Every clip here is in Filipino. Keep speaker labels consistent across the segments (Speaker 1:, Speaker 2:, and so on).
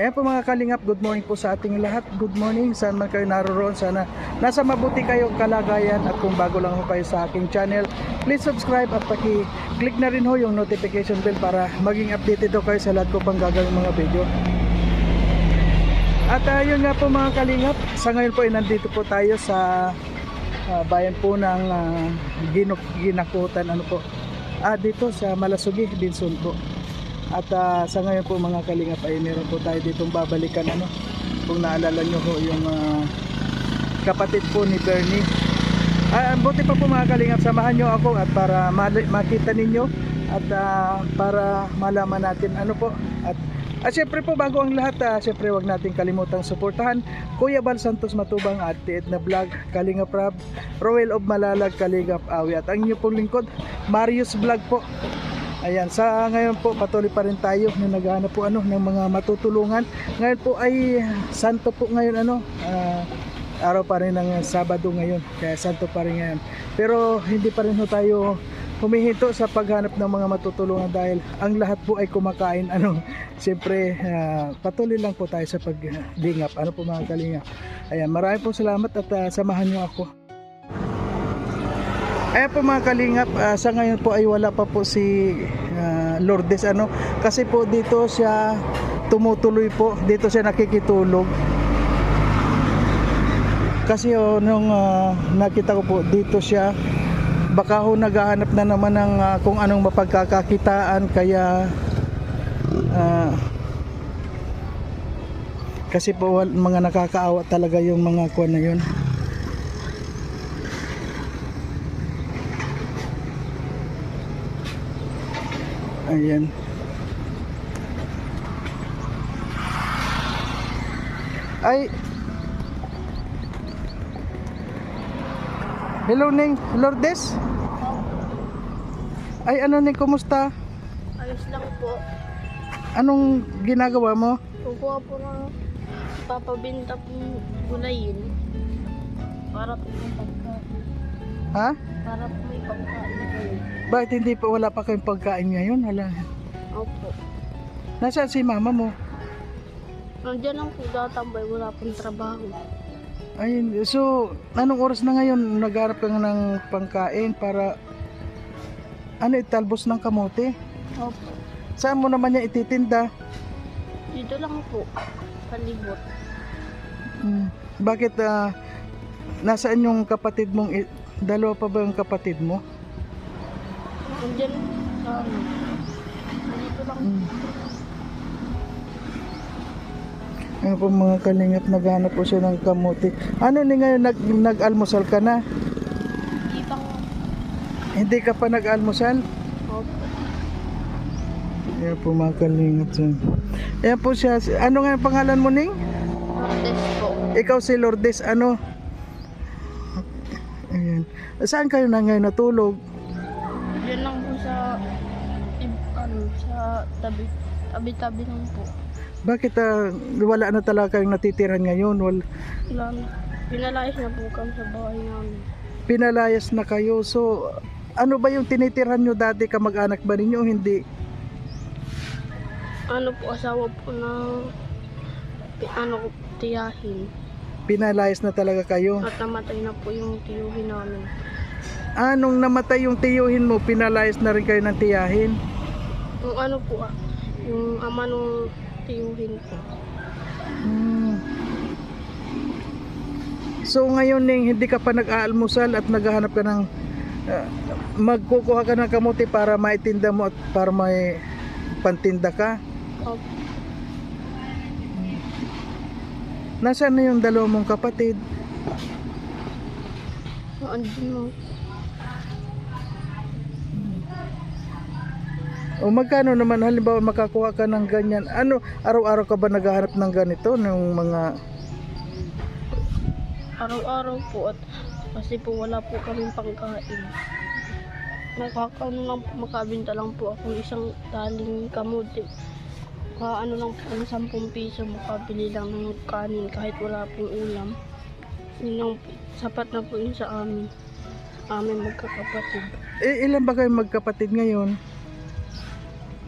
Speaker 1: Ayan po mga kalingap, good morning po sa ating lahat. Good morning, saan man kayo naroon. Sana nasa mabuti kayong kalagayan at kung bago lang ho kayo sa aking channel, please subscribe at paki-click na rin ho yung notification bell para maging updated ho kayo sa lahat ko pang gagawin mga video. At uh, yun nga po mga kalingap, sa ngayon po ay nandito po tayo sa ah, bayan po ng uh, Ginakutan, ano po, ah, dito sa Malasugi, Binsun po. At ah, sa ngayon po mga kalingap ay meron po tayo ditong babalikan ano? Kung naalala nyo ho yung ah, kapatid po ni Bernie. Ah, buti pa po mga kalingap samahan nyo ako at para makita ninyo at ah, para malaman natin ano po. At at syempre po bago ang lahat ah, syempre wag nating kalimutang suportahan. Kuya Bal Santos Matubang at Tiet na Vlog Kalingap Rab Roel of Malalag Kalingap Awi. At ang inyo pong lingkod Marius Vlog po Ayan, sa ngayon po patuloy pa rin tayo na naghahanap po ano ng mga matutulungan. Ngayon po ay santo po ngayon ano, ah, araw pa rin ng Sabado ngayon. Kaya santo pa rin ngayon. Pero hindi pa rin ho tayo humihinto sa paghanap ng mga matutulungan dahil ang lahat po ay kumakain ano. Siyempre ah, patuloy lang po tayo sa paglingap. Ano po mga kalingap. Ayan, maraming po salamat at ah, samahan niyo ako. Ayan po mga kalingap, ah, sa ngayon po ay wala pa po si ah, Lourdes ano kasi po dito siya tumutuloy po, dito siya nakikitulog. Kasi oh, nung ah, nakita ko po dito siya baka ho naghahanap na naman ng ah, kung anong mapagkakakitaan kaya ah, kasi po mga nakakaawa talaga yung mga kuwan na yun. Ayan. Ay. Hello Ning, Lourdes. Ay ano Ning, kumusta?
Speaker 2: Ayos lang po.
Speaker 1: Anong ginagawa mo?
Speaker 2: Kukuha po ng papabinta pong gulayin. Para po pagkain.
Speaker 1: Ha?
Speaker 2: Para po may pagkain kayo.
Speaker 1: Bakit hindi pa wala pa kayong pagkain ngayon? Wala.
Speaker 2: Opo.
Speaker 1: Nasaan si mama mo?
Speaker 2: Nandiyan lang po tatambay. Wala pong trabaho.
Speaker 1: Ayun, so anong oras na ngayon nagharap ka ng pangkain para ano italbos ng kamote?
Speaker 2: Opo.
Speaker 1: Saan mo naman niya ititinda?
Speaker 2: Dito lang po. Palibot.
Speaker 1: Hmm. Bakit ah, nasaan yung kapatid mong i- dalawa pa ba yung kapatid mo?
Speaker 2: Nandiyan sa ano. Dito lang.
Speaker 1: Hmm. Ano po mga kalingap, naghanap po siya ng kamote. Ano ni ngayon, nag, nag-almusal ka na?
Speaker 2: Di pang...
Speaker 1: Hindi ka pa nag-almusal?
Speaker 2: Opo.
Speaker 1: Ayan po mga kalingap. Ayan po siya. Ano nga ang pangalan mo, Ning?
Speaker 2: Test po.
Speaker 1: Ikaw si Lourdes, ano? Ayan. Saan kayo na ngayon natulog?
Speaker 2: Diyan lang po sa... Ano, sa tabi. Tabi-tabi lang po.
Speaker 1: Bakit ah, wala na talaga kayong natitiran ngayon? Wal,
Speaker 2: Wala na. Pinalayas na po kami sa bahay namin.
Speaker 1: pinalayas na kayo. So, ano ba yung tinitirhan nyo dati? Kamag-anak ba ninyo? Hindi.
Speaker 2: ano po asawa po na ano tiyahin
Speaker 1: Pinalayas na talaga kayo.
Speaker 2: at namatay na po yung tiyuhin namin.
Speaker 1: Anong namatay yung tiyuhin mo, pinalayas na rin kayo ng tiyahin?
Speaker 2: Yung ano po ah, yung ama nung tiyuhin po.
Speaker 1: Hmm. So ngayon Ning, hindi ka pa nag-aalmusal at naghahanap ka ng ah, magkukuha ka ng kamuti para maitinda mo at para may pantinda ka.
Speaker 2: Opo.
Speaker 1: Nasaan na yung dalawa mong kapatid?
Speaker 2: Andun mo.
Speaker 1: O magkano naman halimbawa makakuha ka ng ganyan? Ano, araw-araw ka ba naghahanap ng ganito ng mga
Speaker 2: Araw-araw po at kasi po wala po kaming pangkain. Nakakaano lang po, makabinta lang po ako ng isang taling kamuti. Kaano lang po ng 10 piso, makabili lang ng kanin kahit wala pong ulam. Yun lang po, sapat na po yun sa amin. Amin magkakapatid.
Speaker 1: eh, ilan ba kayo magkapatid ngayon?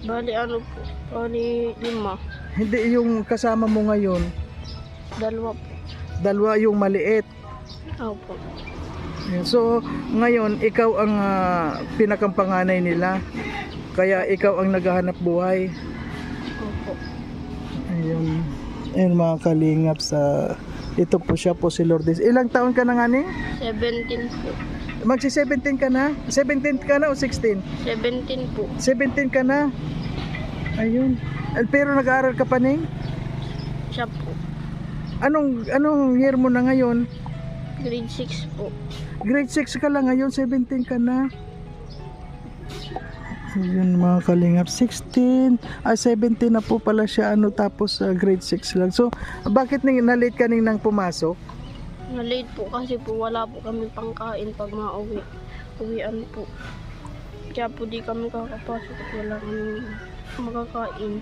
Speaker 2: Bali ano po, bali lima.
Speaker 1: Hindi yung kasama mo ngayon,
Speaker 2: Dalawa po.
Speaker 1: dalawa yung maliit.
Speaker 2: Opo.
Speaker 1: So, ngayon, ikaw ang ah, pinakampanganay nila. Kaya ikaw ang naghahanap buhay. Ayun. Ayun mga kalingap sa... Ito po siya po si Lourdes. Ilang taon ka na nga ni?
Speaker 2: 17 po.
Speaker 1: Magsi 17 ka na? 17 ka na o 16?
Speaker 2: 17 po.
Speaker 1: 17 ka na? Ayun. Pero nag-aaral ka pa ning?
Speaker 2: Siya po.
Speaker 1: Anong anong year mo na ngayon?
Speaker 2: Grade 6 po.
Speaker 1: Grade 6 ka lang ngayon, 17 ka na. Yun mga kalingap, 16, ah 17 na po pala siya ano tapos ah, grade 6 lang. So, bakit ning na-late ka ning nang pumasok?
Speaker 2: Na-late po kasi po wala po kami pangkain pag mauwi. Uwian po. Kaya po di kami kakapasok at wala kami makakain.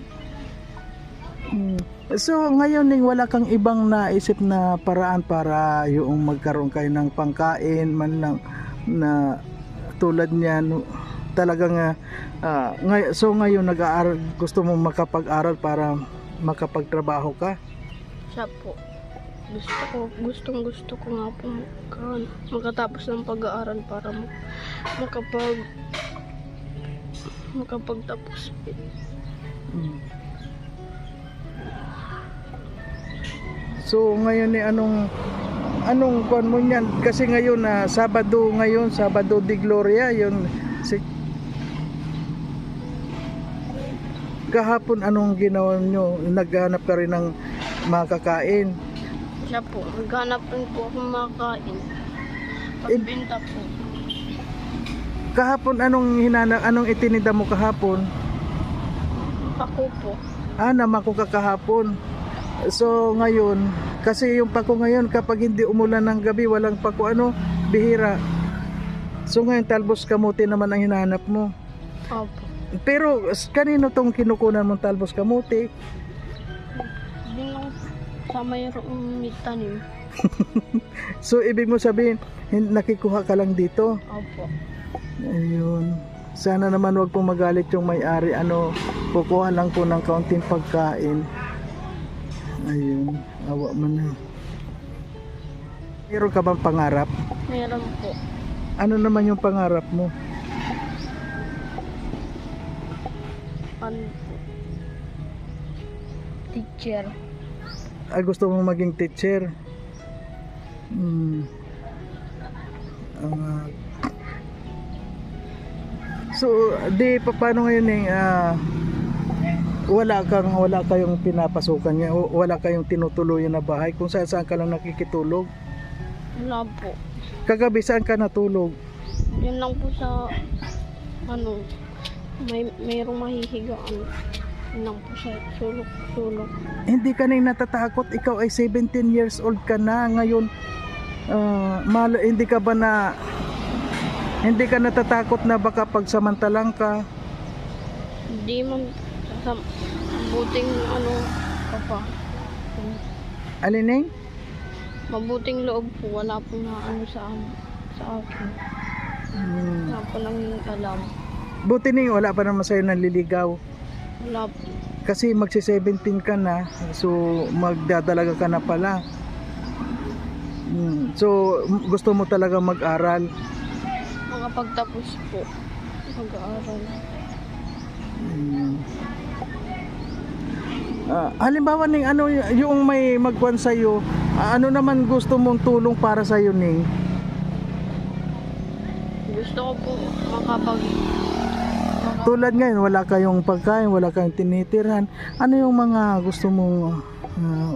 Speaker 1: Hmm. So, ngayon ning wala kang ibang naisip na paraan para yung magkaroon kayo ng pangkain man lang na tulad niyan talagang ah, ngay- so ngayon nag-aaral gusto mo makapag-aral para makapagtrabaho ka
Speaker 2: Siya po. Gusto ko, gustong gusto ko nga po maka, makatapos ng pag-aaral para mak- makapag makapagtapos po.
Speaker 1: So ngayon ni anong anong kuan mo niyan kasi ngayon na Sabado ngayon Sabado de Gloria yun si kahapon anong ginawa nyo naghanap ka rin ng makakain
Speaker 2: Siya po, maghanap rin po ako makakain. Pagbinta po.
Speaker 1: kahapon anong hinana anong itinida mo kahapon
Speaker 2: Ako po.
Speaker 1: ah namako ka kahapon so ngayon kasi yung pako ngayon kapag hindi umulan ng gabi walang pako ano bihira so ngayon talbos kamuti naman ang hinahanap mo
Speaker 2: Opo.
Speaker 1: Pero kanino tong kinukunan mong talbos?
Speaker 2: Din lang sa mayroong tanim.
Speaker 1: So ibig mo sabihin, hin- nakikuha ka lang dito.
Speaker 2: Opo.
Speaker 1: Ayun. Sana naman wag po magalit yung may-ari. Ano, kukuha lang po ng kaunting pagkain. Ayun. Awa mo na. Meron ka bang pangarap?
Speaker 2: Meron po.
Speaker 1: Ano naman yung pangarap mo?
Speaker 2: Po. Teacher.
Speaker 1: Ah, gusto mo maging teacher? Hmm. Ah. so, di pa paano ngayon eh ah, wala kang wala kayong pinapasukan niya, wala kayong tinutuluyan na bahay kung saan saan ka lang nakikitulog.
Speaker 2: Wala po.
Speaker 1: Kagabi saan ka natulog?
Speaker 2: Yun lang po sa ano may mayroong mahihigaan. Lang po sa sulok-sulok.
Speaker 1: Hindi ka nang natatakot, ikaw ay 17 years old ka na ngayon. ah, mal- hindi ka ba na hindi ka natatakot na baka pagsamantalang ka?
Speaker 2: Hindi man sa buting ano pa pa.
Speaker 1: Alining?
Speaker 2: Mabuting loob po, wala po na ano sa, sa akin.
Speaker 1: Hmm.
Speaker 2: Wala po nang alam.
Speaker 1: Buti ning wala pa naman sa'yo nanliligaw.
Speaker 2: Wala po.
Speaker 1: Kasi magsi 17 ka na, so magdadalaga ka na pala. Hmm. So m- gusto mo talaga mag-aral.
Speaker 2: Makapagtapos po. Mag-aaral.
Speaker 1: Hmm. Ah, halimbawa ning ano y- yung may magkuan sa iyo, ano naman gusto mong tulong para sa iyo ning?
Speaker 2: Gusto ko po makapag...
Speaker 1: Tulad ngayon wala kayong pagkain, wala kayong tinitirhan. Ano yung mga gusto mong ah,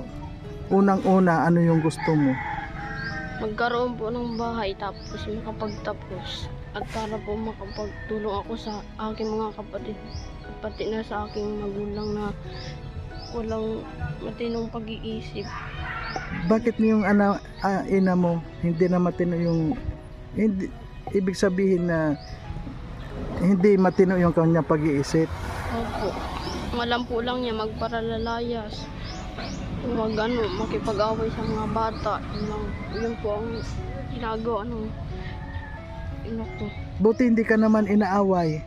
Speaker 1: unang-una, ano yung gusto mo?
Speaker 2: magkaroon po ng bahay tapos makapagtapos. At para po makapagtulong ako sa aking mga kapatid. Pati na sa aking magulang na walang matinong pag-iisip.
Speaker 1: Bakit yung ana, ah, ina mo hindi na matino yung hindi ibig sabihin na hindi matino yung kanya pag-iisip.
Speaker 2: Opo. Alam po lang niya magparalalayas. Huwag ano, makipag-away sa mga bata. Yun, lang, yun po ang ginagawa ng ina ko.
Speaker 1: Buti hindi ka naman inaaway.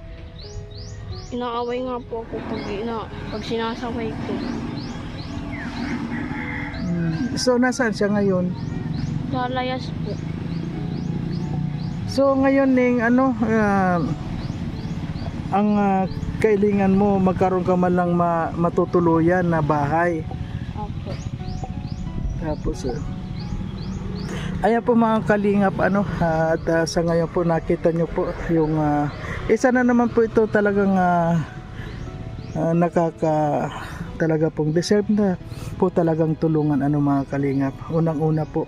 Speaker 2: Inaaway nga po ako pag, ina, pag sinasaway ko.
Speaker 1: So nasaan siya ngayon?
Speaker 2: Sa layas po.
Speaker 1: So ngayon ning ano ah, ang ah, kailangan mo magkaroon ka man lang ma- matutuluyan na bahay.
Speaker 2: Opo.
Speaker 1: Tapos uh, Ayan po mga kalingap ano at ah, sa ngayon po nakita nyo po yung ah, isa na naman po ito talagang ah, ah, nakaka talaga pong deserve na po talagang tulungan ano mga kalingap. Unang-una po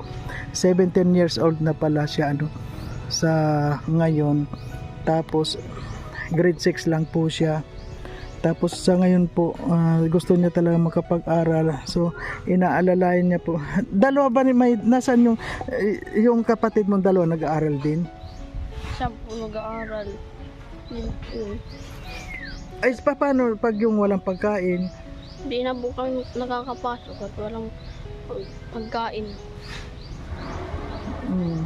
Speaker 1: 17 years old na pala siya ano sa ngayon tapos grade 6 lang po siya tapos sa ngayon po ah, gusto niya talaga makapag-aral so inaalalayan niya po dalawa ba ni may nasan yung eh, yung kapatid mong dalawa nag-aaral din
Speaker 2: Siya po nag-aaral.
Speaker 1: Ay pa paano pag yung walang pagkain
Speaker 2: Hindi na po kami nakakapasok at walang pag- pagkain.
Speaker 1: Hmm.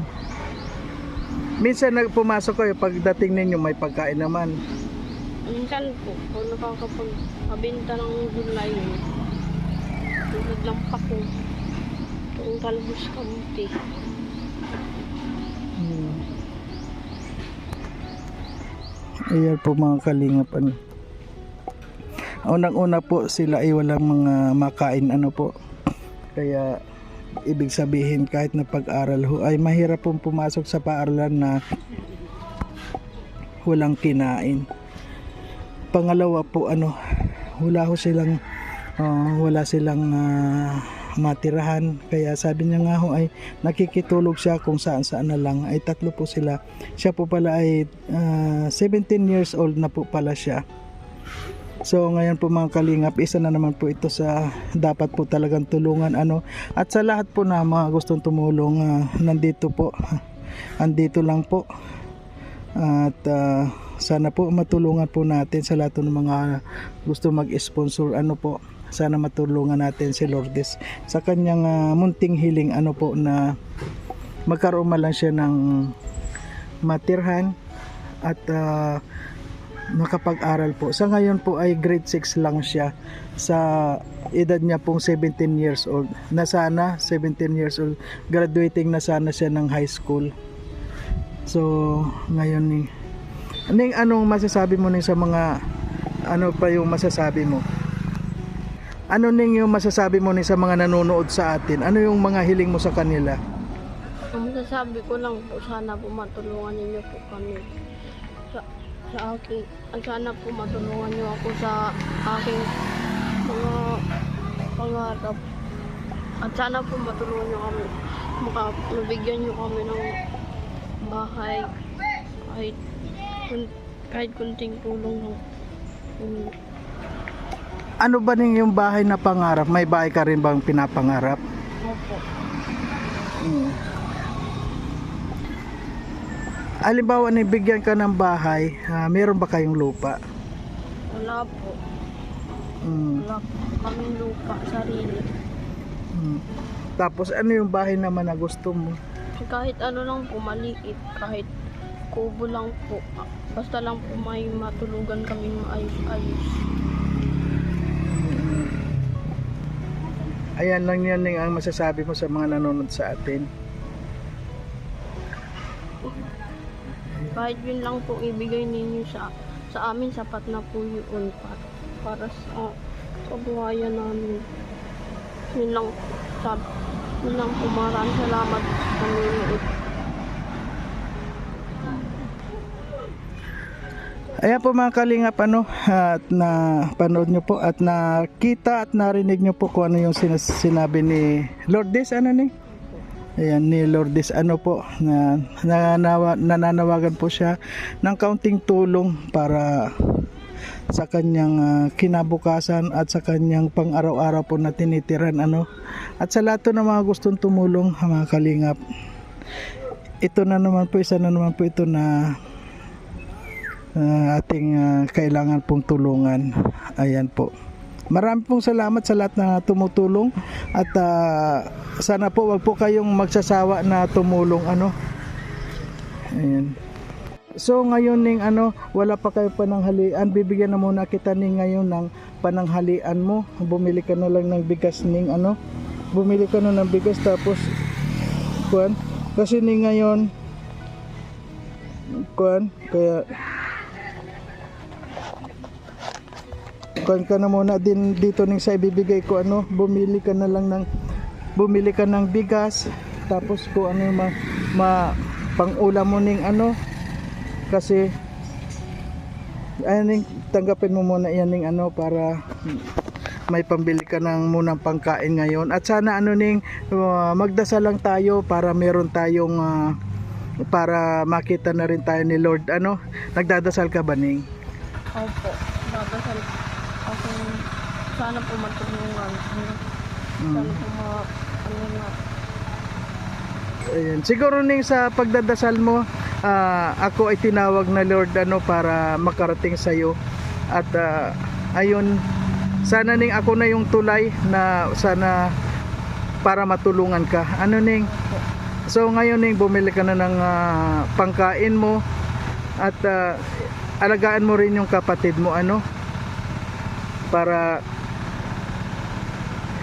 Speaker 1: Minsan nag pumasok kayo pagdating ninyo may pagkain naman
Speaker 2: Minsan po, kung nakakapagpabenta ng gulay, ng pako, itong talbos kamuti.
Speaker 1: Hmm. Ayan po mga kalingap ano. Unang-una po sila ay walang mga makain ano po. Kaya ibig sabihin kahit na pag-aral ho ay mahirap pong pumasok sa paaralan na walang kinain. Pangalawa po ano, wala ho silang ah, wala silang ah, matirahan. Kaya sabi niya nga ho ay nakikitulog siya kung saan saan na lang. Ay tatlo po sila. Siya po pala ay ah, 17 years old na po pala siya so ngayon po mga kalingap isa na naman po ito sa dapat po talagang tulungan ano? At sa lahat po na mga gustong tumulong ah, nandito po. Andito lang po. At ah, sana po matulungan po natin sa lahat ng mga gusto mag-sponsor ano po. Sana matulungan natin si Lourdes sa kanyang ah, munting hiling ano po na magkaroon man lang siya ng matirhan. At ah, makapag-aral po. Sa ngayon po ay grade 6 lang siya sa edad niya pong 17 years old. Na sana 17 years old graduating na sana siya ng high school. So ngayon ni Ning anong masasabi mo ning sa mga ano pa yung masasabi mo? Ano ning yung masasabi mo ning sa mga nanonood sa atin? Ano yung mga hiling mo sa kanila?
Speaker 2: Ang masasabi ko lang po, sana po matulungan ninyo po kami. Sa, aking, ang sana po matulungan niyo ako sa aking mga pangarap. At sana po matulungan niyo kami. Maka, mabigyan niyo kami ng bahay. Kahit, kun- kahit kunting tulong lang. Um,
Speaker 1: Ano ba ning yung bahay na pangarap? May bahay ka rin bang pinapangarap?
Speaker 2: opo.
Speaker 1: Halimbawa, nibigyan ka ng bahay, ah, meron ba kayong lupa?
Speaker 2: Wala po.
Speaker 1: Mm,
Speaker 2: Wala po kaming lupa, sarili.
Speaker 1: mm. Tapos ano yung bahay naman na gusto mo?
Speaker 2: Kahit ano lang po, maliit. Kahit kubo lang po. Basta lang po may matulugan kaming maayos-ayos.
Speaker 1: Ayan lang yan yung ang masasabi mo sa mga nanonood sa atin.
Speaker 2: Kahit yun lang po ibigay ninyo sa sa amin, sapat na po yun para, para sa, sa buhayan namin. Yun lang, sab, yun lang po maraming salamat sa nanonood.
Speaker 1: Ayan po mga kalingap ano at na panood nyo po at nakita at narinig nyo po kung ano yung sinas- sinabi ni Lourdes ano ni? Ayan ni Lourdes ano po na nananawa, nananawagan po siya ng kaunting tulong para sa kanyang ah, kinabukasan at sa kanyang pang-araw-araw po na tinitiran ano at sa lahat ng mga gustong tumulong mga kalingap ito na naman po isa na naman po ito na uh, ating uh, kailangan pong tulungan. Ayan po. Marami pong salamat sa lahat na tumutulong at uh, sana po wag po kayong magsasawa na tumulong ano. Ayan. So ngayon ning ano, wala pa kayo pananghalian, bibigyan na muna kita ning ngayon ng pananghalian mo. Bumili ka na lang ng bigas ning ano, bumili ka na ng bigas tapos kuan kasi ni ngayon kuan kaya kuan ka na muna din dito ning sa ibibigay ko ano bumili ka na lang ng bumili ka ng bigas tapos ko ano yung ma, ma pangulam mo ning ano kasi ayun tanggapin mo muna yan ning ano para may pambili ka ng munang pangkain ngayon at sana ano ning uh, magdasal lang tayo para meron tayong uh, para makita na rin tayo ni Lord ano nagdadasal ka ba ning
Speaker 2: Opo. Dadasal sana po matulungan. Sana
Speaker 1: Mm.
Speaker 2: po ma... Ano na.
Speaker 1: Ayan. Siguro ning sa pagdadasal mo, ah, ako ay tinawag na Lord ano para makarating sa iyo. At ah, ayun, sana ning ako na yung tulay na sana para matulungan ka. Ano ning? So ngayon ning bumili ka na ng ah, pangkain mo at ah, alagaan mo rin yung kapatid mo ano para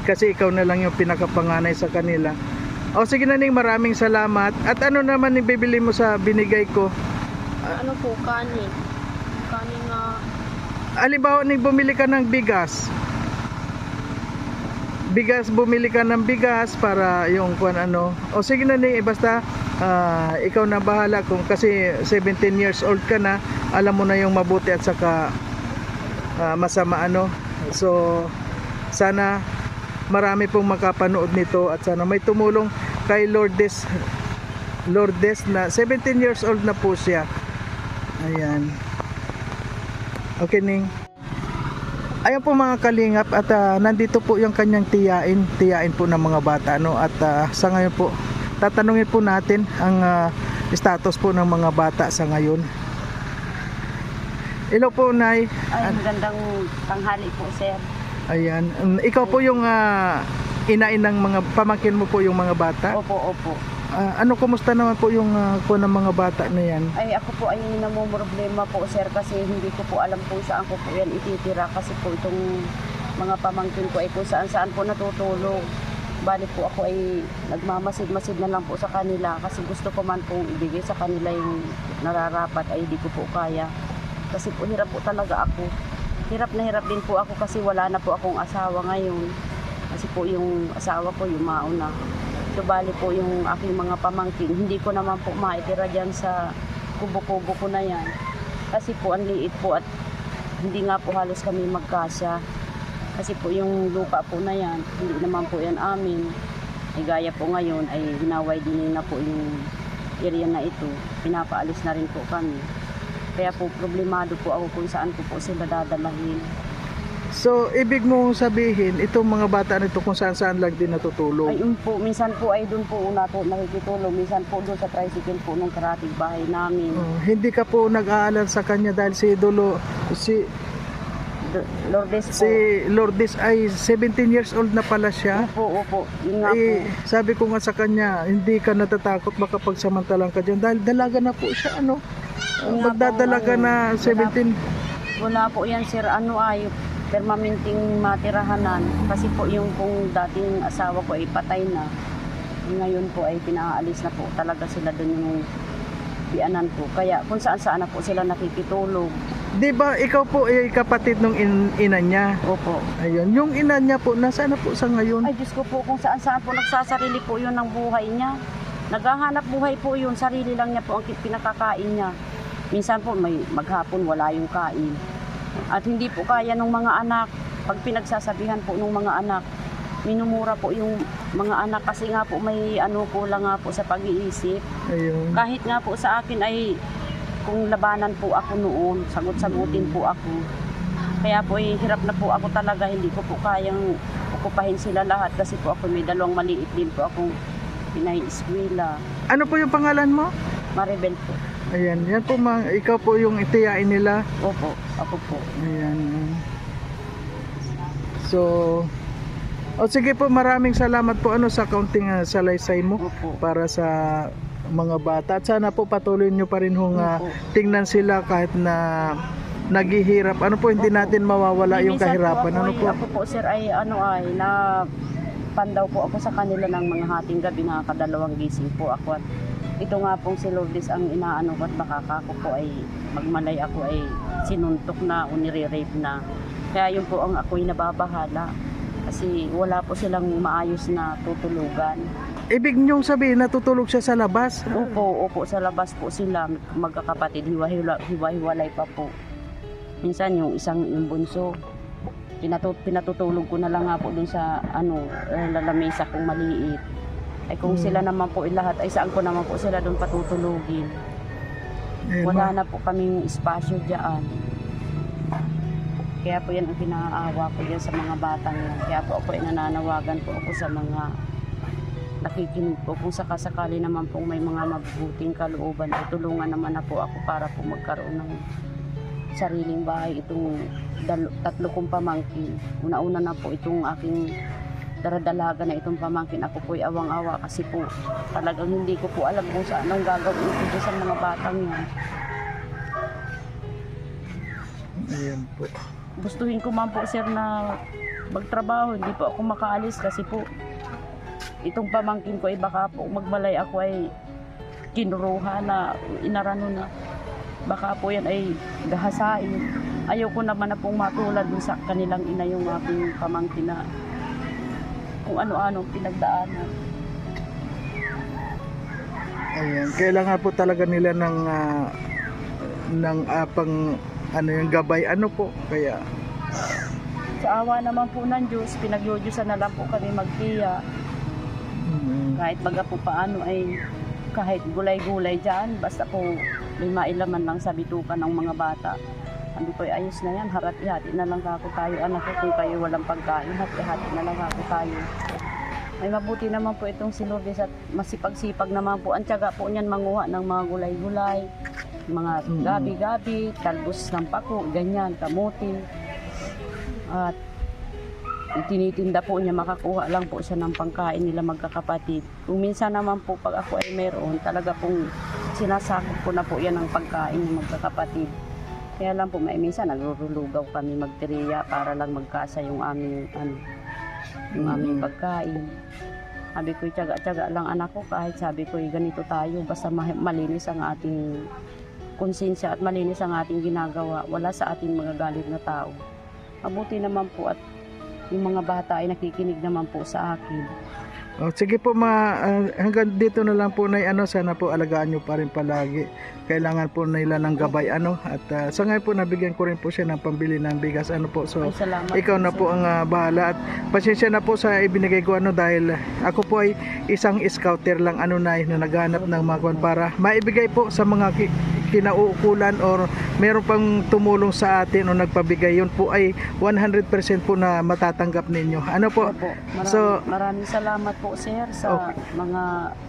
Speaker 1: kasi ikaw na lang yung pinakapanganay sa kanila. O sige na ning maraming salamat. At ano naman yung bibili mo sa binigay ko?
Speaker 2: Ano po, kanin. Kanin nga...
Speaker 1: Halimbawa ning bumili ka ng bigas. Bigas, bumili ka ng bigas para yung kuan ano. O sige na ning, eh, basta ah, ikaw na bahala kung kasi 17 years old ka na, alam mo na yung mabuti at saka ah, masama ano. So sana marami pong makapanood nito at sana may tumulong kay Lourdes Lourdes na 17 years old na po siya. Ayan. Okay, Ning. Ayan po mga kalingap at ah, nandito po yung kanyang tiyain, tiyain po ng mga bata no at ah, sa ngayon po tatanungin po natin ang ah, status po ng mga bata sa ngayon. Hello po, Nay.
Speaker 3: Ay, magandang tanghali po, sir.
Speaker 1: Ayan. Um, ikaw po yung ah, inain ng mga pamangkin mo po yung mga bata.
Speaker 3: Opo, opo.
Speaker 1: Ah, ano kumusta naman po yung uh, ng mga bata na yan?
Speaker 3: Ay, ako po ay namumroblema po, sir, kasi hindi ko po alam kung saan ko po yan ititira kasi po itong mga pamangkin ko ay kung saan saan po natutulog. Bali po ako ay nagmamasid-masid na lang po sa kanila kasi gusto ko man pong ibigay sa kanila yung nararapat ay hindi ko po kaya. Kasi po hirap po talaga ako. Hirap na hirap din po ako kasi wala na po akong asawa ngayon. Kasi po yung asawa ko yung mauna. So bali po yung aking mga pamangkin, hindi ko naman po maitira dyan sa kubo-kubo ko na yan. Kasi po ang liit po at hindi nga po halos kami magkasya. Kasi po yung lupa po na yan, hindi naman po yan amin. Ay gaya po ngayon ay hinaway din na po yung area na ito. Pinapaalis na rin po kami. Kaya po problemado po ako kung saan ko po sila dadalahin.
Speaker 1: So, ibig mong sabihin, itong mga bata nito kung saan saan lang din natutulog.
Speaker 3: Ay, yun po, minsan po ay doon po una po nakikitulong, minsan po doon sa tricycle po ng karating bahay namin.
Speaker 1: Oh, hindi ka po nag-aalala sa kanya dahil si Dolo, si,
Speaker 3: Lourdes po.
Speaker 1: si Lourdes ay 17 years old na pala siya.
Speaker 3: Opo, opo. Yun nga
Speaker 1: Eh,
Speaker 3: po.
Speaker 1: sabi ko nga sa kanya, hindi ka natatakot makapagsamantalang ka dyan dahil dalaga na po siya, ano?
Speaker 3: Po,
Speaker 1: Magdadalaga na 17.
Speaker 3: Wala po yan, sir. Ano ay, permanenteng matirahanan. Kasi po yung kung dating asawa ko ay patay na. Ngayon po ay pinaalis na po talaga sila doon yung pianan ko. Kaya kung saan saan na po sila nakikitulog.
Speaker 1: Di ba ikaw po ay kapatid ng in- ina niya?
Speaker 3: Opo.
Speaker 1: Ayun, yung ina niya po, nasaan na po sa ngayon?
Speaker 3: Ay, Diyos ko po, kung saan saan po nagsasarili po yun ng buhay niya. Naghahanap buhay po yun, sarili lang niya po ang pinakakain niya. Minsan po may maghapon wala yung kain. At hindi po kaya ng mga anak, pag pinagsasabihan po ng mga anak, minumura po yung mga anak kasi nga po may ano kulang nga po sa pag-iisip.
Speaker 1: Ayun.
Speaker 3: Kahit nga po sa akin ay kung labanan po ako noon, sagot-sagutin po ako. Kaya po eh, hirap na po ako talaga, hindi ko po kayang okupahin sila lahat kasi po ako may dalawang maliit din po akong pinay-eskwela.
Speaker 1: Ano po yung pangalan mo?
Speaker 3: Maribel po.
Speaker 1: Ayan, yan po mga, ikaw po yung itiyain nila.
Speaker 3: Opo, ako po.
Speaker 1: Ayan. So, o sige po, maraming salamat po ano sa kaunting uh, salaysay mo
Speaker 3: Opo.
Speaker 1: para sa mga bata. At sana po patuloy nyo pa rin hong
Speaker 3: Opo.
Speaker 1: tingnan sila kahit na naghihirap. Ano po, hindi
Speaker 3: Opo.
Speaker 1: natin mawawala yung
Speaker 3: Minsan
Speaker 1: kahirapan.
Speaker 3: Po
Speaker 1: Ano po?
Speaker 3: Ako po sir ay ano ay na pan daw po ako sa kanila ng mga hating gabi, nakakadalawang gising po ako. At ito nga pong si Lourdes ang inaano ko at baka ako po ay magmalay ako ay sinuntok na o nire-rape na. Kaya yun po ang ako'y nababahala. Kasi wala po silang maayos na tutulugan.
Speaker 1: Ibig niyong sabihin natutulog siya sa labas?
Speaker 3: Opo, opo, sa labas po sila, magkakapatid, hiwa-hiwa- hiwa-hiwalay pa po. Minsan yung isang yung bunso, pinatu pinatutulog ko na lang nga po dun sa ano, eh, lalamesa kong maliit. Ay kung
Speaker 1: Hmm.
Speaker 3: sila naman po lahat, ay saan ko naman po sila doon patutulugin.
Speaker 1: Ayun,
Speaker 3: Wala na po kaming espasyo diyan. Kaya po yan ang pinaawa ko yan sa mga batang yan. Kaya po ako ay nananawagan po ako sa mga nakikinig po. Kung sakasakali naman po may mga mabubuting kalooban, ay tulungan naman na po ako para po magkaroon ng sariling bahay itong tatlo kong pamangkin. Una-una na po itong aking daradalaga na itong pamangkin. Ako po'y awang-awa kasi po talagang hindi ko po alam kung saan ang gagawin ko sa mga batang yan.
Speaker 1: Ayan po.
Speaker 3: gustuhin ko man po sir na magtrabaho, hindi po ako makaalis kasi po itong pamangkin ko ay baka po magmalay ako ay kinuruha na inarano na baka po yan ay gahasain. Ayaw ko naman na pong matulad sa kanilang ina yung aking pamangkin na kung ano-ano pinagdaanan.
Speaker 1: Ayan, kailangan po talaga nila ng ah, ng ah, pang ano yung gabay ano po kaya
Speaker 3: Sa awa naman po ng Diyos, pinagyudyusan na lang po kami magtiya.
Speaker 1: mm,
Speaker 3: kahit baga po paano ay kahit gulay-gulay dyan, basta po may mailaman lang sa bitukan ng mga bata. Ano po, ayos na yan, harap ihati na lang ako tayo, anak ko, kung kayo walang pagkain, hati-hati na lang ako tayo. May mabuti naman po itong si Lourdes at masipag-sipag naman po. Ang tiyaga po niyan manguha ng mga gulay-gulay, mga
Speaker 1: Mm.
Speaker 3: gabi-gabi, talbos ng pako, ganyan, kamuti. At tinitinda po niya, makakuha lang po siya ng pangkain nila magkakapatid. Kung minsan naman po pag ako ay meron, talaga pong sinasakop ko na po yan ng pagkain ng magkakapatid. Kaya lang po, may minsan nagrulugaw kami magteriya para lang magkasa yung aming, ano, yung aming
Speaker 1: Mm.
Speaker 3: pagkain. Sabi ko, tiyaga-tiyaga lang anak ko kahit sabi ko, ganito tayo, basta ma- malinis ang ating konsensya at malinis ang ating ginagawa. Wala sa ating mga galit na tao. Mabuti naman po at yung mga bata ay nakikinig naman po sa akin.
Speaker 1: Oh, sige po ma ah, hanggang dito na lang po na ano sana po alagaan nyo pa rin palagi. Kailangan po nila ng gabay ano? At ah, sa ngayon po nabigyan ko rin po siya ng pambili ng bigas ano po? So
Speaker 3: Ay,
Speaker 1: ikaw na po ang ah, bahala. At pasensya na po sa ibinigay ko ano? Dahil ako po ay isang scouter lang ano na na naghanap ng mga kwan para maibigay po sa mga kinauukulan or meron pang tumulong sa atin o nagpabigay yun po ay 100% po na matatanggap ninyo ano po
Speaker 3: Opo. Maraming,
Speaker 1: So-
Speaker 3: maraming salamat po sir sa
Speaker 1: Okay.
Speaker 3: mga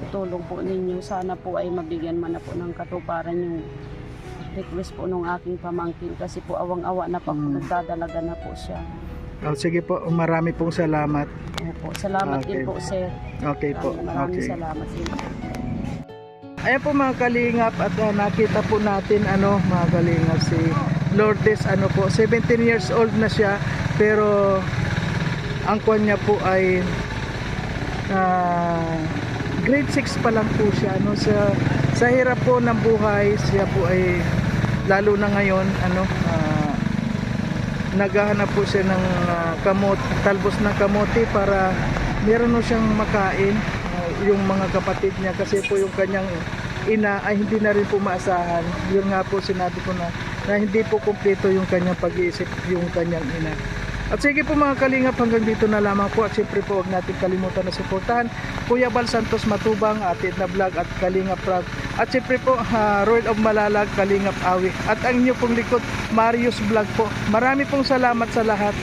Speaker 3: tulong po ninyo. Sana po ay mabigyan man na po ng katuparan yung request po ng aking pamangkin kasi po awang-awa na po
Speaker 1: Mm.
Speaker 3: nagdadalaga na po siya.
Speaker 1: oh, sige po marami pong salamat
Speaker 3: Opo. Salamat
Speaker 1: Okay.
Speaker 3: din po sir.
Speaker 1: okay po
Speaker 3: Maraming, maraming
Speaker 1: okay
Speaker 3: salamat sir.
Speaker 1: Ayan po mga kalingap at ah, nakita po natin ano mga kalingap si Lourdes ano po 17 years old na siya pero ang kwan niya po ay ah, grade 6 pa lang po siya no sa sa hirap po ng buhay siya po ay lalo na ngayon ano ah, naghahanap po siya ng ah, kamot talbos ng kamote para meron no siyang makain yung mga kapatid niya kasi po yung kanyang ina ay hindi na rin po maasahan yun nga po sinabi ko na na hindi po kumpleto yung kanyang pag-iisip yung kanyang ina. At sige po mga kalingap hanggang dito na lamang po. At syempre po huwag natin kalimutan na suportahan Kuya Bal Santos Matubang at na Vlog at Kalingap Prab at syempre po ah, Royal of Malalag Kalingap Awi. At ang inyo pong likod Marius Vlog po. Marami pong salamat sa lahat